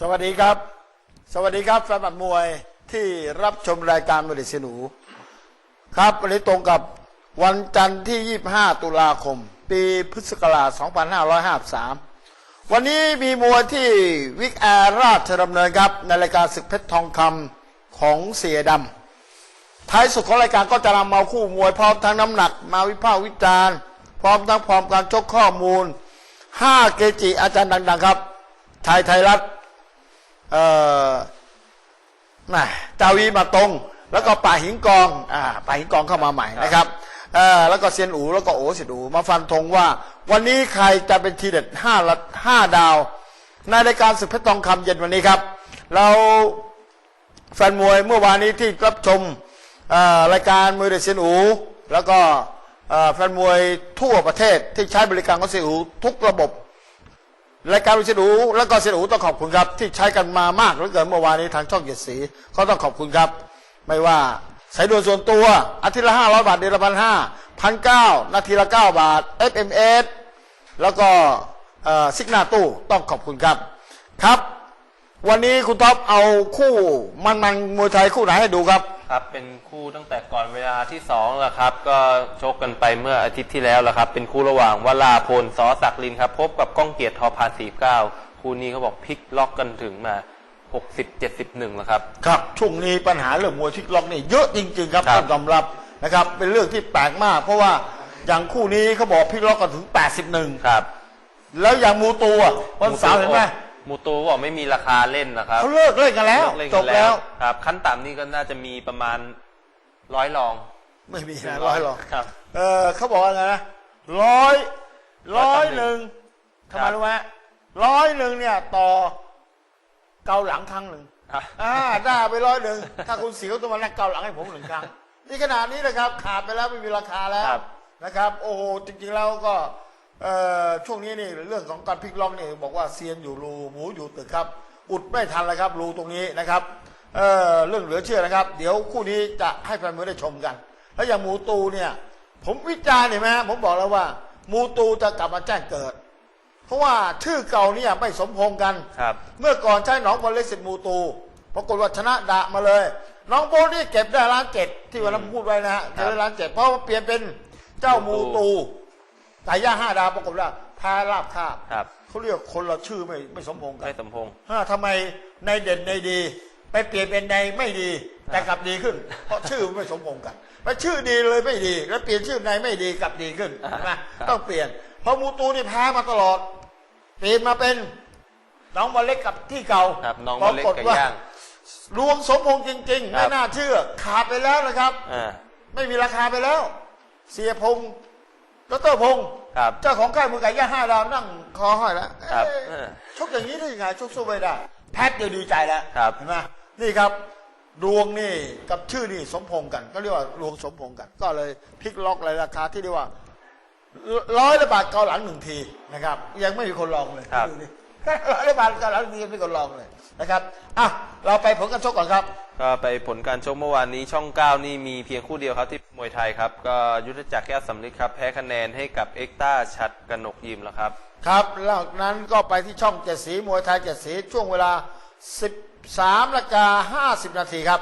สวัสดีครับ สวัสดีครับแฟนบัตรมวยที่รับชมรายการมวยเด็ดเสียหนู ครับวันนี้ตรงกับวันจันทร์ที่ 25 ตุลาคม ปีพุทธศักราช 2553 วันนี้มีมวยที่วิกแอร์ราชดำเนินครับ ในรายการศึกเพชรทองคำของเสียดำท้ายสุดของรายการก็จะนำมาคู่มวยพร้อมทั้งน้ำหนัก มาวิพากษ์วิจารณ์ พร้อมทั้งพร้อมการชกข้อมูล 5 เกจิอาจารย์ดัง ๆ ครับไทยไทยรัฐ เอ่อน่ะจาวีมาตรง แล้วก็ป่าหิงกองอ่าป่าหิงกองเข้ามาใหม่นะครับเอ่อแล้วก็เซียนอูแล้วก็โอสิดอูมาฟันธงว่า วันนี้ใครจะเป็นทีเด็ดห้าละห้าดาว ในรายการศึกเพชรทองคำเย็นวันนี้ครับ เราแฟนมวยเมื่อวานนี้ที่รับชมเอ่อรายการมวยเด็ดเซียนอู แล้วก็เอ่อแฟนมวยทั่วประเทศที่ใช้บริการของเซียนอูทุกระบบ รายการวิชนูแล้วก็เสียอูต้องขอบคุณครับ ที่ใช้กันมามากเหลือเกินเมื่อวานนี้ทางช่องเกียรติศรีเขาต้องขอบคุณครับ ไม่ว่าสายด่วนส่วนตัวอาทิตย์ละห้าร้อยบาทเดือนละพันห้าพันเก้านาทีละเก้าบาท SMS แล้วก็ซิกนาตู้ต้องขอบคุณครับครับ วันนี้คุณท็อปเอาคู่มันมันมวยไทยคู่ไหนให้ดูครับ ครับเป็นคู่ตั้งแต่ก่อนเวลาที่สองแล้วครับ ก็ชกกันไปเมื่ออาทิตย์ที่แล้วแล้วครับ เป็นคู่ระหว่างวลาพลสอศักดิ์ลินครับ พบกับก้องเกียรติทอพานสี่เก้าคู่นี้เขาบอกพลิกล็อกกันถึงมาหกสิบเจ็ดสิบหนึ่งแล้วครับ ครับช่วงนี้ปัญหาเรื่องมวยทิกล็อกนี่เยอะจริง ๆ ครับครับ ต้องยอมรับนะครับ เป็นเรื่องที่แปลกมาก เพราะว่าอย่างคู่นี้เขาบอกพลิกล็อกกันถึง 81 ครับ แล้วอย่างมูตูอะวันเสาร์เห็นไหม มูตูบอกไม่มีราคาเล่นนะครับเขาเลิกเล่นกันแล้วเล่นจกับนแล้วครับ ขั้นต่ำนี่ก็น่าจะมีประมาณร้อยรอง ไม่มีนะร้อยหรอกครับ เออเขาบอกว่าไงนะร้อยร้อยหนึ่งทำไมครับรู้ไหมร้อยหนึ่งเนี่ย ต่อเกาหลังครั้งหนึ่งครับอ่าได้ไปร้อยหนึ่งถ้าคุณเสียวต้องมานั่งเกาหลังให้ผมหนึ่งครั้งนี่ขนาดนี้นะครับ ขาดไปแล้วไม่มีราคาแล้วครับนะครับ โอ้โหจริงๆแล้วก็เอ่อ ช่วงนี้นี่เรื่องของการพลิกล็อกนี่บอกว่าเซียนอยู่รูหมูอยู่ตึกครับ อุดไม่ทันแล้วครับ รูตรงนี้นะครับเอ่อเรื่องเหลือเชื่อนะครับ เดี๋ยวคู่นี้จะให้แฟนมวยได้ชมกัน แล้วอย่างหมูตูเนี่ย ผมวิจารณ์เห็นไหมผมบอกแล้วว่าหมูตูจะกลับมาแจ้งเกิด เพราะว่าชื่อเก่าเนี่ยไม่สมพงษ์กันครับ เมื่อก่อนใช้หนองบอลเล็กสิทธิ์มูตูปรากฏว่าชนะดะมาเลย น้องโบนี่เก็บได้ล้านเจ็ดที่วันนั้นผมพูดไว้นะฮะเก็บได้ล้านเจ็ดเพราะว่าเปลี่ยนเป็นเจ้ามูตู ไก่ย่างห้าดาวปรากฏว่าแพ้ราบคาบครับ เขาเรียกคนละชื่อไม่ไม่สมพงษ์กันไม่สมพงษ์ ฮะทำไมในเด่นในดี ไปเปลี่ยนเป็นในไม่ดี แต่กลับดีขึ้น เพราะชื่อไม่สมพงษ์กันไปชื่อดีเลยไม่ดี แล้วเปลี่ยนชื่อในไม่ดีกลับดีขึ้นอ่าใช่ไหมครับ ต้องเปลี่ยน เพราะมูตูนี่แพ้มาตลอด เปลี่ยนมาเป็นน้องบอลเล็กกับที่เก่าครับน้องปมาราเล็กกฏกับว่าย่าง รวมสมพงษ์จริงๆ ครัไม่บ น่าเชื่อขาดไปแล้วนะครับ อ่า ไม่มีราคาไปแล้ว เสียพงษ์ ดรพงษ์ครับ เจ้าของค่ายมือไก่ย่างห้าดาวนั่งคอห้อยแล้วครับเอ๊ะเออ ชกอย่างนี้ได้ยังไงชกสู้ไม่ได้ แพทย์เดียวดีใจแล้วครับ เห็นไหมนี่ครับดวงนี่กับชื่อนี่สมพงษ์กัน ก็เรียกว่าดวงสมพงษ์กัน ก็เลยพลิกล็อกเลยราคาที่เรียกว่าร้อยละบาทเกาหลังหนึ่งทีนะครับ ยังไม่มีคนลองเลยครับ ดูดิร้อยละบาทเกาหลังหนึ่งทียังไม่มีคนลองเลยนะครับอะเราไปผลการชกก่อนครับ ก็ไปผลการชกเมื่อวานนี้ช่อง9นี่มีเพียงคู่เดียวครับที่มวยไทยครับ ก็ยุทธจักรแก้วสำลิดครับ แพ้คะแนนให้กับเอ็กต้าชัดกนกยิมแล้วครับ ครับแล้วนั้นก็ไปที่ช่องเจ็ดสีมวยไทยเจ็ดสีช่วงเวลา 13นาฬิกา50 นาทีครับ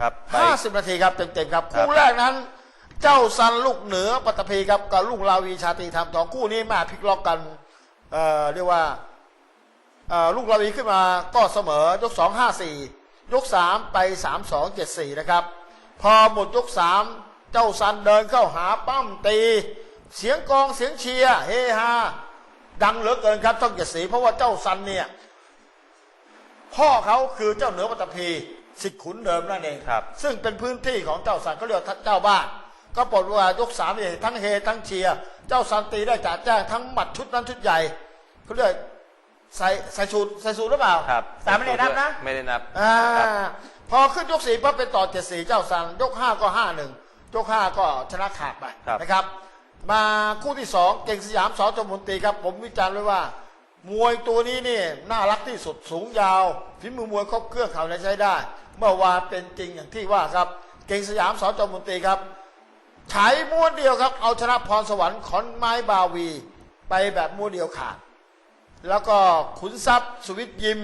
ครับไป 50 นาทีครับเต็มๆครับ ครับ คู่แรกนั้น เจ้าซันลูกเหนือปัตตภีครับกับลูกลาวีชาตรีทำทองคู่นี้มาพลิกล็อกกันเอ่อเรียกว่าเอ่อลูกลาวีขึ้นมาก็เสมอยก2 5 4 ยก3ไป3 2 7 4นะครับ พอหมดยก3เจ้าซันเดินเข้าหาปั้มตี เสียงกลองเสียงเชียร์เฮฮาดังเหลือเกินครับช่องเจ็ดสีเพราะว่าเจ้าซันเนี่ยพ่อเขาคือเจ้าเหนือปัตตภีสิทธิขุนเดิมนั่นเองครับ ซึ่งเป็นพื้นที่ของเจ้าสันเขาเรียกว่าเจ้าบ้าน ก็ปลดว่ายกสามเองทั้งเฮทั้งเชียร์เจ้าสันตีได้จ่าแจ้งทั้งหมัดชุดนั้นชุดใหญ่เขาเรียก ใส่ใส่สูตรใส่สูตรหรือเปล่าครับสามไม่ได้นับนะไม่ได้นับอ่าครับพอขึ้นยกสี่ปั๊บไปต่อเจ็ดสี่เจ้าสันยกห้าก็ห้าหนึ่งยกห้าก็ชนะขาดไปครับนะครับ มาคู่ที่สองเก่งสยามสอจมนตรีครับ ผมวิจารณ์ไว้ว่า มวยตัวนี้นี่น่ารักที่สุดสูงยาวฝีมือมวยครบเครื่องเขาใช้ได้ เมื่อวานเป็นจริงอย่างที่ว่าครับ เก่งสยามสอจมนตรีครับฉายม้วนเดียวครับ เอาชนะพรสวรรค์ขอนไม้บาวี ไปแบบม้วนเดียวขาด แล้วก็ขุนทรัพย์สุวิทย์ยิม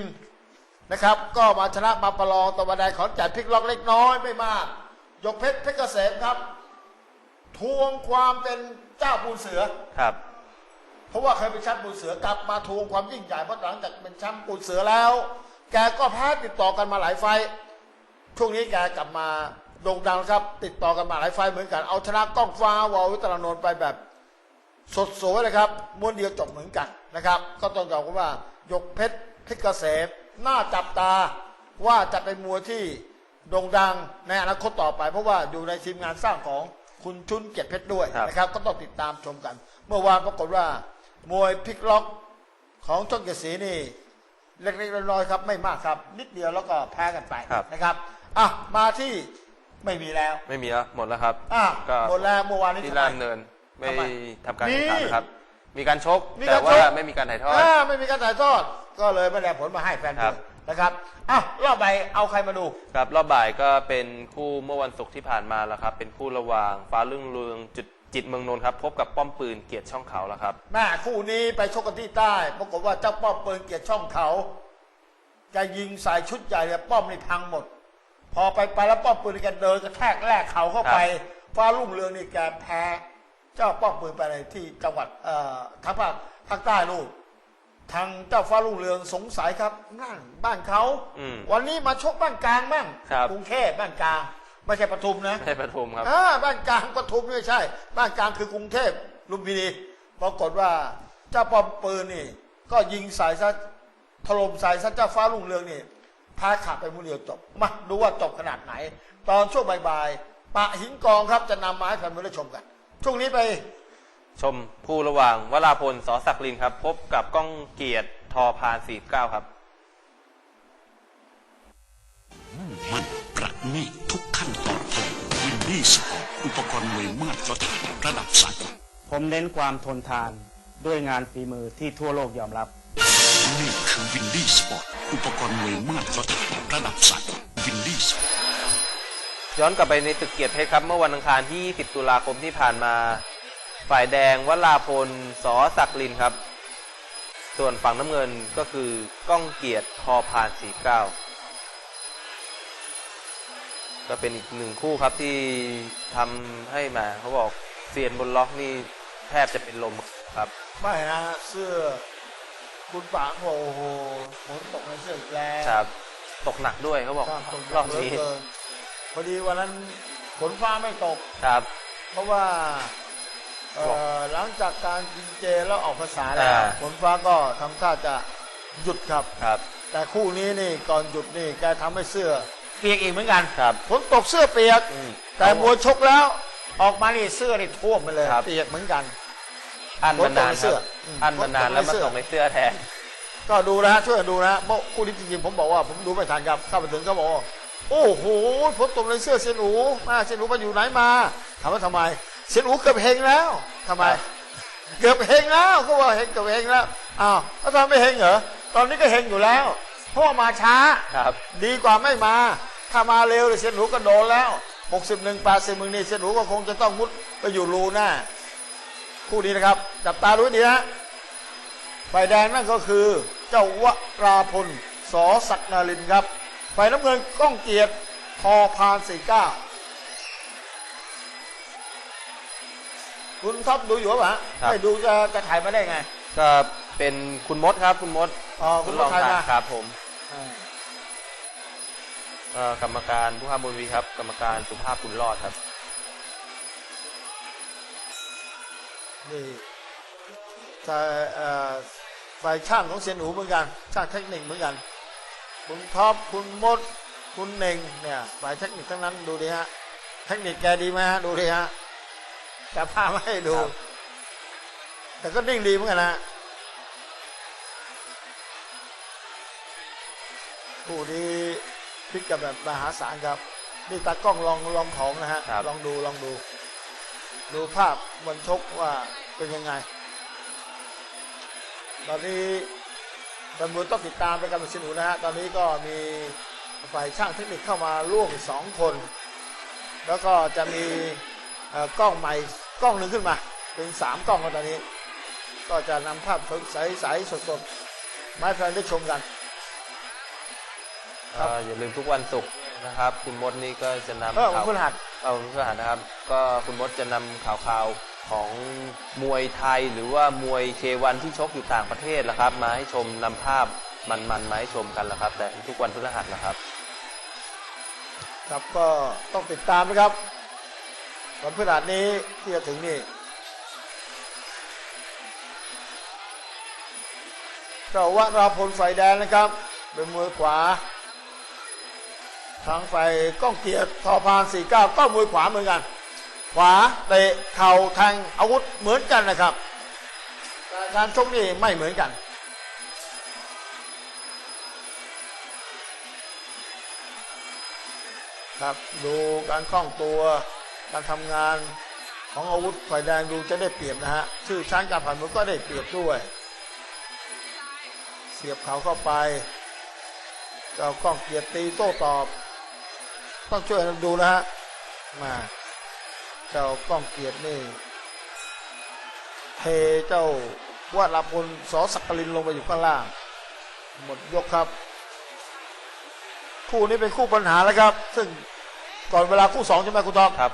นะครับ ก็มาชนะมาประลองตะวันแดงขอนแก่นพลิกล็อกเล็กน้อยไม่มาก ยกเพชรเพชรเกษมครับ ทวงความเป็นเจ้าปูเสือ ครับ เพราะว่าเคยเป็นแชมป์ปูเสือกลับมาทวงความยิ่งใหญ่เพราะหลังจากเป็นแชมป์ปูเสือแล้ว แกก็แพ้ติดต่อกันมาหลายไฟต์ช่วงนี้แกกลับมาโด่งดังครับ ติดต่อกันมาหลายไฟต์เหมือนกันเอาชนะก้องฟ้าวอลวิตรานนท์ไปแบบ สดสวยเลยครับม้วนเดียวจบเหมือนกันนะครับ ก็ต้องบอกว่ายกเพชรเพชรเกษมน่าจับตาว่าจะเป็นมวยที่โด่งดังในอนาคตต่อไป เพราะว่าอยู่ในทีมงานสร้างของคุณชุนเกียรติเพชรด้วยครับนะครับ ก็ต้องติดตามชมกัน เมื่อวานปรากฏว่ามวยพลิกล็อกของช่องเกียรติศรีนี่เล็กๆน้อยๆครับไม่มากครับ นิดเดียวแล้วก็แพ้กันไปครับนะครับอะมาที่ไม่มีแล้ว ไม่มีแล้วหมดแล้วครับอะก็หมดแล้วเมื่อวานนี้ที่ทำไมลานเนิน ไม่ทำไมทำการนี่แข่งขันนะครับ มีการชกมีแต่การชก ว่าไม่มีการถ่ายทอด อ่าไม่มีการถ่ายทอด ก็เลยไม่ได้ผลมาให้แฟนครัดูบนะครับอะรอบใบเอาใครมาดู ครับรอบบ่ายก็เป็นคู่เมื่อวันศุกร์ที่ผ่านมาแล้วครับ เป็นคู่ระหว่างฟ้ารุ่งเรืองจุดจิตเมืองนนท์ครับ พบกับป้อมปืนเกียรติช่องเขาแล้วครับ แม่คู่นี้ไปชกกันที่ใต้ปรากฏว่าเจ้าป้อมเปิลเกียรติช่องเขาแกยิงใส่ชุดใหญ่เนี่ยป้อมนี่พังหมด พอไปไปแล้วป้อมปืนแกเดินกระแทกแรกเข่าเข้าไปฟ้ารุ่งเรืองนี่แกแพ้ เจ้าป้อมปืนไปในที่จังหวัดเอ่อทางภาคภาคใต้นู่นทางเจ้าฟ้ารุ่งเรืองสงสัยครับนั่นบ้านเขาอืมวันนี้มาชกบ้านกลางบ้างครับกรุงเทพบ้านกลางไม่ใช่ปทุมนะไม่ใช่ปทุมครับอ่าบ้านกลางปทุมไม่ใช่ บ้านกลางคือกรุงเทพลุมพินีปรากฏว่าเจ้าปอมปืนนี่ ก็ยิงใส่ซะถล่มใส่ซะเจ้าฟ้ารุ่งเรืองนี่พาขาดไปมือเดียวจบมาดูว่าจบขนาดไหน ตอนช่วงบ่ายๆปะหินกองครับจะนำมาให้แฟนมวยได้ชมกัน ช่วงนี้ไป ชมคู่ระหว่างวราพลสอศักดิ์ลินครับ พบกับก้องเกียรติทอพาน49ครับมุ่งมั่นประณีตทุกขั้นตอนของวินดี้สปอร์ตอุปกรณ์มวยมาตรฐานระดับสากลผมเน้นความทนทานด้วยงานฝีมือที่ทั่วโลกยอมรับ นี่คือวินดี้สปอร์ตอุปกรณ์มวยมาตรฐานระดับสากลวินดี้สปอร์ต ย้อนกลับไปในตึกเกียรติเพชรครับ เมื่อวันอังคารที่20ตุลาคมที่ผ่านมา ฝ่ายแดงวราพลสอศักดิ์ลินครับ ส่วนฝั่งน้ำเงินก็คือก้องเกียรติทอพาน49 ก็เป็นอีกหนึ่งคู่ครับที่ทำให้มาเขาบอกเซียนบนล็อกนี่แทบจะเป็นลมครับ ไม่นะเสื้อคุณป๋าบอกโอ้โหฝนตกในเสื้ออีกแล้วครับ ตกหนักด้วยเขาบอกครับตกรอบเหลือนี้เกิน พอดีวันนั้นฝนฟ้าไม่ตก ครับ เพราะว่าเอ่อหลังจากการกินเจแล้วออกภาษาแล้วอ่า ฝนฟ้าก็ทำท่าจะหยุดครับ ครับแต่คู่นี้นี่ก่อนหยุดนี่แกทำให้เสื้อเปียกอีกเหมือนกันครับ ฝนตกเสื้อเปียก อืมแต่มวยชกแล้ว ออกมานี่เสื้อนี่ท่วมไปเลยครับ เปียกเหมือนกัน อันมานานฝนตกในเสื้คอรับอืมอันมานานฝนตกในแล้วมาเสื้อตกในเสื้อแทน ก็ดูนะฮะช่วยกันดูนะฮะเพราะคู่นี้จริงๆผมบอกว่าผมดูไม่ทันครับเข้าไปถึงก็บอกว่า โอ้โหฝนตกในเสื้อเซียนอูมาเซียนอูมาอยู่ไหนมาถามว่าทำไมเซียนอูเกือบเฮงแล้วทำไมครับเกือบเฮงแล้วก็ว่าเฮงเกือบเฮงแล้วอ้าวแล้วทำไมไม่เฮงเหรอตอนนี้ก็เฮงอยู่แล้วเพราะว่ามาช้าครับ ดีกว่าไม่มา ถ้ามาเร็วเลยเซียนหนูก็โดนแล้วหกสิบหนึ่งแปดสิบมึงนี่เซียนหนูก็คงจะต้องมุดไปอยู่รูหน้าคู่นี้นะครับ จับตาดูให้ดีนะฝ่ายแดงนั่นก็คือ เจ้าวราพลสอศักดิ์นารินทร์ครับ ฝ่ายน้ำเงินก้องเกียรติพอพานสี่เก้าคุณท็อปดูอยู่ป่ะครับ ไม่ดูจะจะถ่ายมาได้ไง ก็เป็นคุณมดครับ คุณมดอ๋อคุณรองถ่ายถ่ายมาครับผมอ่าเอ่อกรรมการผู้ห้ามบุญวีครับ กรรมการสุภาพบุญรอดครับ นี่แต่เอ่อฝ่ายช่างของเซียนหนูเหมือนกัน ช่างเทคนิคเหมือนกัน คุณท็อปคุณมด คุณเน่งเนี่ยฝ่ายเทคนิคทั้งนั้นดูดิฮะเทคนิคแกดีไหมฮะดูดิฮะแต่พามาให้ดูครับแต่ก็นิ่งดีเหมือนกันนะผู้นี้พลิกกับแบบมหาศาลครับนี่ตากล้องลองลองของนะฮะครับลองดูลองดู ดูภาพวันชกว่าเป็นยังไง ตอนนี้ ตำรวจต้องติดตามไปกันเป็นสนุนะฮะตอนนี้ก็มีฝ่ายช่างเทคนิคเข้ามาร่วมสองคน แล้วก็จะมีเอ่อกล้องใหม่กล้องหนึ่งขึ้นมาเป็นสามกล้องแล้วตอนนี้ ก็จะนำภาพใสๆสดๆมาให้แฟนได้ชมกันครับก็อย่าลืมทุกวันศุกร์นะครับ คุณมดนี่ก็จะนำเออวันข่าวพฤหัสเอาวันพฤหัสนะครับ ก็คุณมดจะนำข่าวข่าวๆ ของมวยไทยหรือว่ามวยเควันที่ชกอยู่ต่างประเทศละครับ มาให้ชมนำภาพมันๆมาให้ชมกันละครับ แต่ทุกวันพฤหัสนะครับ ครับก็ต้องติดตามนะครับวันพฤหัสนี้ที่จะถึงนี่เจ้าวราพลไฟแดงนะครับ เป็นมวยขวา ทางฝ่ายก้องเกียรติทอพาน49ก็มวยขวาเหมือนกัน ขวาเตะเข่าแทงอาวุธเหมือนกันนะครับแต่การชกนี่ไม่เหมือนกันครับดูการคล่องตัวการทำงานของอาวุธฝ่ายแดงดูจะได้เปรียบนะฮะชื่อชั้นการผ่านมือก็ได้เปรียบด้วย เสียบเขาเข้าไปเจ้ากล้องเกียรติตีโต้ตอบ ต้องช่วยดูนะฮะมา เจ้ากล้องเกียรตินี่เทเจ้าวาดลาพลสอสักกลินลงไปอยู่ข้างล่าง หมดยกครับ คู่นี้เป็นคู่ปัญหาแล้วครับ ซึ่งก่อนเวลาคู่สองใช่ไหมคุณทอมครับ